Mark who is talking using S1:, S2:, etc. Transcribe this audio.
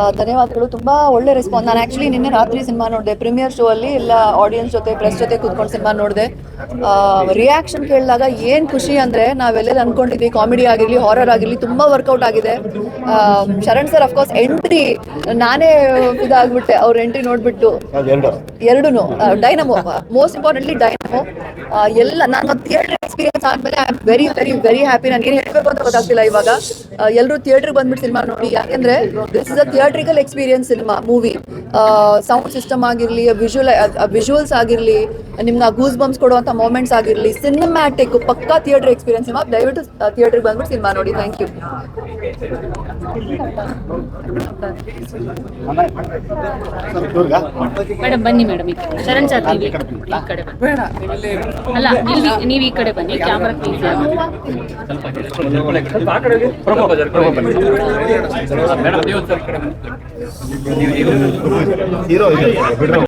S1: ಆ, ಧನ್ಯವಾದಗಳು. ತುಂಬಾ ಒಳ್ಳೆ ರೆಸ್ಪಾನ್ಸ್ ನಾನು ಆಕ್ಚುಲಿ ನಿನ್ನೆ ರಾತ್ರಿ ಸಿನಿಮಾ ನೋಡಿದೆ. ಪ್ರೀಮಿಯರ್ ಶೋ ಅಲ್ಲಿ ಎಲ್ಲ ಆಡಿಯನ್ಸ್ ಜೊತೆ ಪ್ರೆಸ್ ಜೊತೆ ಕೂತ್ಕೊಂಡು ಸಿನಿಮಾ ನೋಡಿದೆ. ರಿಯಾಕ್ಷನ್ ಕೇಳಿದಾಗ ಏನ್ ಖುಷಿ ಅಂದ್ರೆ ನಾವೆಲ್ಲ ಅನ್ಕೊಂಡಿದ್ವಿ ಕಾಮಿಡಿ ಆಗಿರ್ಲಿ ಹಾರರ್ ಆಗಿರ್ಲಿ ತುಂಬಾ ವರ್ಕೌಟ್ ಆಗಿದೆ. ಶರಣ್ ಸರ್ ಅಫ್ಕೋರ್ಸ್ ಎಂಟ್ರಿ ನಾನೇ ಇದಾಗ್ಬಿಟ್ಟೆ. ಅವ್ರ ಎಂಟ್ರಿ ನೋಡ್ಬಿಟ್ಟು.
S2: ಎರಡು?
S1: ಎರಡೂನು. ಡೈನಮೋ ಮೋಸ್ಟ್ ಇಂಪಾರ್ಟೆಂಟ್ಲಿ ಡೈನಮೋ ಎಲ್ಲ ನಾನು ಥಿಯೇಟರ್ ಎಕ್ಸ್ಪೀರಿಯನ್ಸ್ ಆದ್ಮೇಲೆ I am very very very happy ನನಗೆ ಏನು ಹೇಳಬೇಕು ಅಂತ ಗೊತ್ತಾಗ್ತಿಲ್ಲ ಇವಾಗ. ಎಲ್ಲರೂ ಥಿಯೇಟರ್ ಬಂದ್ಬಿಟ್ಟು ಸಿನಿಮಾ ನೋಡಿ. ಯಾಕೆಂದ್ರೆ this is a theatrical experience cinema movie sound system ಆಗಿರಲಿ ವಿಜುವಲ್ ವಿಜುವಲ್ಸ್ ಆಗಿರಲಿ ನಿಮ್ಗೆ ಗೂಸ್ ಬಂಪ್ಸ್ ಕೊಡುವಂಥ ಮೂಮೆಂಟ್ಸ್ ಆಗಿರಲಿ ಸಿನಿಮ್ಯಾಟಿಕ್ ಪಕ್ಕಾ ಥಿಯೇಟರ್ ಎಕ್ಸ್ಪೀರಿಯನ್ಸ್ ಸಿನಿಮಾ ದಯವಿಟ್ಟು ಥಿಯೇಟ್ರಿಗೆ ಬಂದ್ಬಿಟ್ಟು ಸಿನಿಮಾ ನೋಡಿ. ಥ್ಯಾಂಕ್ ಯು
S3: ಮೇಡಮ್ ಬನ್ನಿ ಮೇಡಮ್ ಈ ಕಡೆ. ಶರಣ್ ಸರ್ ನೀವು ಈ ಈ ಕಡೆ ಬನ್ನಿ. ಅಲ್ಲ ಇಲ್ಲಿ ನೀವು ಈ ಕಡೆ ಬನ್ನಿ ಕ್ಯಾಮ್ರಾ ಪ್ಲೀಸ್
S2: ಹೀರೋ ಇದೆ. ಬಿಡ್ರಿ.